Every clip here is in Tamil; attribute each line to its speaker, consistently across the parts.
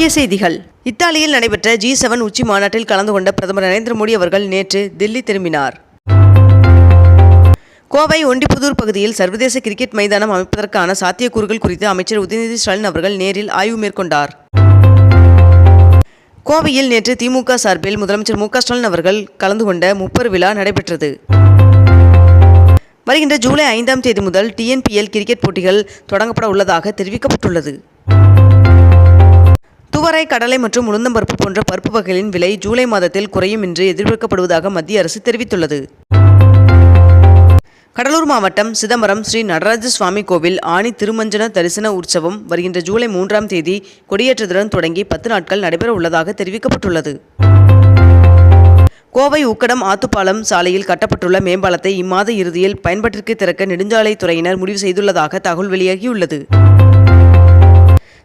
Speaker 1: முக்கிய செய்திகள். இத்தாலியில் நடைபெற்ற ஜி செவன் உச்சி மாநாட்டில் கலந்து கொண்ட பிரதமர் நரேந்திர மோடி அவர்கள் நேற்று தில்லி திரும்பினார். கோவை ஒண்டிப்புதூர் பகுதியில் சர்வதேச கிரிக்கெட் மைதானம் அமைப்பதற்கான சாத்தியக்கூறுகள் குறித்து அமைச்சர் உதயநிதி ஸ்டாலின் அவர்கள் நேரில் ஆய்வு மேற்கொண்டார். கோவையில் நேற்று திமுக சார்பில் முதலமைச்சர் மு ஸ்டாலின் அவர்கள் கலந்து கொண்ட முப்பர் விழா நடைபெற்றது. வருகின்ற ஜூலை ஐந்தாம் தேதி முதல் டிஎன்பிஎல் கிரிக்கெட் போட்டிகள் தொடங்கப்பட உள்ளதாக தெரிவிக்கப்பட்டுள்ளது. துவரை கடலை மற்றும் உளுந்தம்பருப்பு போன்ற பருப்பு வகைகளின் விலை ஜூலை மாதத்தில் குறையும் என்று எதிர்பார்க்கப்படுவதாக மத்திய அரசு தெரிவித்துள்ளது. கடலூர் மாவட்டம் சிதம்பரம் ஸ்ரீ நடராஜ சுவாமி கோவில் ஆணி திருமஞ்சன தரிசன உற்சவம் வருகின்ற ஜூலை மூன்றாம் தேதி கொடியேற்றத்துடன் தொடங்கி பத்து நாட்கள் நடைபெற உள்ளதாக தெரிவிக்கப்பட்டுள்ளது. கோவை உக்கடம் ஆத்துப்பாலம் சாலையில் கட்டப்பட்டுள்ள மேம்பாலத்தை இம்மாத இறுதியில் பயன்பாட்டிற்கு திறக்க நெடுஞ்சாலைத்துறையினர் முடிவு செய்துள்ளதாக தகவல் வெளியாகியுள்ளது.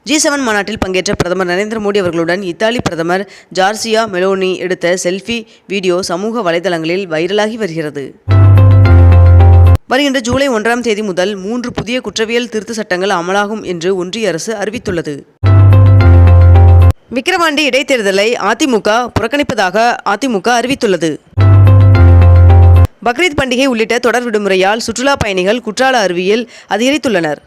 Speaker 1: ஜி செவன் மாநாட்டில் பங்கேற்ற பிரதமர் நரேந்திர மோடி அவர்களுடன் இத்தாலி பிரதமர் ஜார்சியா மெலோனி எடுத்த செல்ஃபி வீடியோ சமூக வலைதளங்களில் வைரலாகி வருகிறது. வருகின்ற ஜூலை ஒன்றாம் தேதி முதல் மூன்று புதிய குற்றவியல் திருத்த சட்டங்கள் அமலாகும் என்று ஒன்றிய அரசு அறிவித்துள்ளது. விக்கிரவாண்டி இடைத்தேர்தலை அதிமுக புறக்கணிப்பதாக அதிமுக அறிவித்துள்ளது. பக்ரீத் பண்டிகை உள்ளிட்ட தொடர் விடுமுறையால் சுற்றுலா பயணிகள் குற்றால அருவியில் அதிகரித்துள்ளனர்.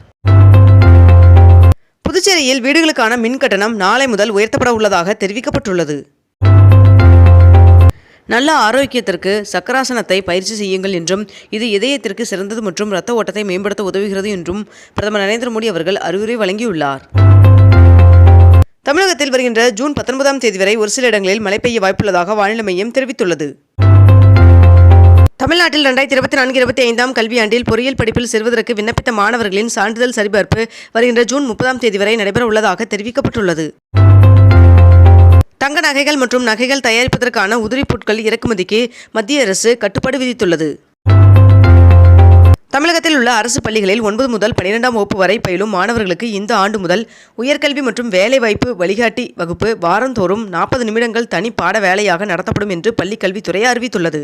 Speaker 1: புதுச்சேரியில் வீடுகளுக்கான மின் கட்டணம் நாளை முதல் உயர்த்தப்பட உள்ளதாக தெரிவிக்கப்பட்டுள்ளது. நல்ல ஆரோக்கியத்திற்கு சக்கராசனத்தை பயிற்சி செய்யுங்கள் என்றும் இது இதயத்திற்கு சிறந்தது மற்றும் இரத்த ஓட்டத்தை மேம்படுத்த உதவுகிறது என்றும் பிரதமர் நரேந்திர மோடி அவர்கள் அறிவுரை வழங்கியுள்ளார். தமிழகத்தில் வருகின்ற ஜூன் பத்தொன்பதாம் தேதி வரை ஒரு சில இடங்களில் மழை பெய்ய வாய்ப்புள்ளதாக வானிலை மையம் தெரிவித்துள்ளது. தமிழ்நாட்டில் ரெண்டாயிரத்தி இருபத்தி நான்கு இருபத்தி ஐந்தாம் கல்வியாண்டில் பொறியியல் படிப்பில் சேர்வதற்கு விண்ணப்பித்த மாணவர்களின் சான்றிதழ் சரிபார்ப்பு வருகின்ற ஜூன் முப்பதாம் தேதி வரை நடைபெற உள்ளதாக தெரிவிக்கப்பட்டுள்ளது. தங்க நகைகள் மற்றும் நகைகள் தயாரிப்பதற்கான உதிரி பொருட்கள் இறக்குமதிக்கு மத்திய அரசு கட்டுப்பாடு விதித்துள்ளது. தமிழகத்தில் உள்ள அரசு பள்ளிகளில் ஒன்பது முதல் பன்னிரெண்டாம் வகுப்பு வரை பயிலும் மாணவர்களுக்கு இந்த ஆண்டு முதல் உயர்கல்வி மற்றும் வேலைவாய்ப்பு வழிகாட்டி வகுப்பு வாரந்தோறும் நாற்பது நிமிடங்கள் தனி பாட வேலையாக நடத்தப்படும் என்று பள்ளிக்கல்வித்துறை அறிவித்துள்ளது.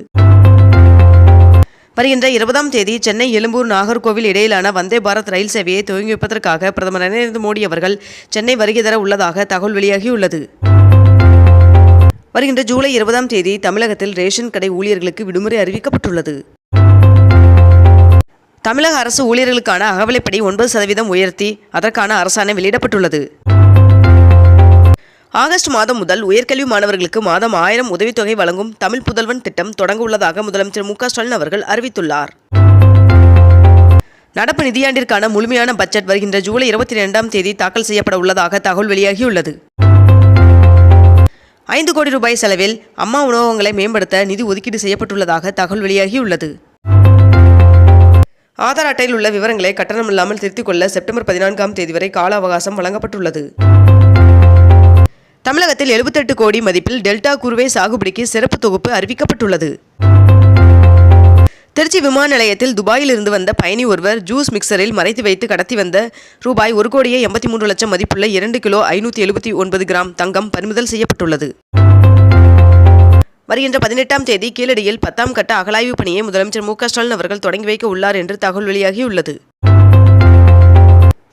Speaker 1: வருகின்ற இருபதாம் தேதி சென்னை எழும்பூர் நாகர்கோவில் இடையிலான வந்தே பாரத் ரயில் சேவையை துவங்கி வைப்பதற்காக பிரதமர் நரேந்திர மோடி அவர்கள் சென்னை வருகை தர உள்ளதாக தகவல் வெளியாகியுள்ளது. வருகின்ற ஜூலை இருபதாம் தேதி தமிழகத்தில் ரேஷன் கடை ஊழியர்களுக்கு விடுமுறை அறிவிக்கப்பட்டுள்ளது. தமிழக அரசு ஊழியர்களுக்கான அகவலைப்படி ஒன்பது சதவீதம் உயர்த்தி அதற்கான அரசாணை வெளியிடப்பட்டுள்ளது. ஆகஸ்ட் மாதம் முதல் உயர்கல்வி மாணவர்களுக்கு மாதம் ஆயிரம் உதவித்தொகை வழங்கும் தமிழ் புதல்வன் திட்டம் தொடங்க உள்ளதாக முதலமைச்சர் மு ஸ்டாலின் அவர்கள் அறிவித்துள்ளார். நடப்பு நிதியாண்டிற்கான முழுமையான பட்ஜெட் வருகின்ற ஜூலை இருபத்தி இரண்டாம் தேதி தாக்கல் செய்யப்பட உள்ளதாக தகவல் வெளியாகியுள்ளது. ஐந்து கோடி ரூபாய் செலவில் அம்மா உணவகங்களை மேம்படுத்த நிதி ஒதுக்கீடு செய்யப்பட்டுள்ளதாக தகவல் வெளியாகியுள்ளது. ஆதார் அட்டையில் உள்ள விவரங்களை கட்டணமில்லாமல் திருத்திக் கொள்ள செப்டம்பர் பதினான்காம் தேதி வரை கால அவகாசம் வழங்கப்பட்டுள்ளது. தமிழகத்தில் எழுபத்தெட்டு கோடி மதிப்பில் டெல்டா குருவை சாகுபடிக்கு சிறப்பு தொகுப்பு அறிவிக்கப்பட்டுள்ளது. திருச்சி விமான நிலையத்தில் துபாயில் இருந்து வந்த பயணி ஒருவர் ஜூஸ் மிக்சரில் மறைத்து வைத்து கடத்தி வந்த ரூபாய் ஒரு கோடியே எண்பத்தி மூன்று லட்சம் மதிப்புள்ள இரண்டு கிலோ ஐநூற்றி எழுபத்தி ஒன்பது கிராம் தங்கம் பறிமுதல் செய்யப்பட்டுள்ளது. வருகின்ற பதினெட்டாம் தேதி கீழடியில் பத்தாம் கட்ட அகலாய்வு பணியை முதலமைச்சர் மு க ஸ்டாலின் அவர்கள் தொடங்கி வைக்க உள்ளார் என்று தகவல் வெளியாகியுள்ளது.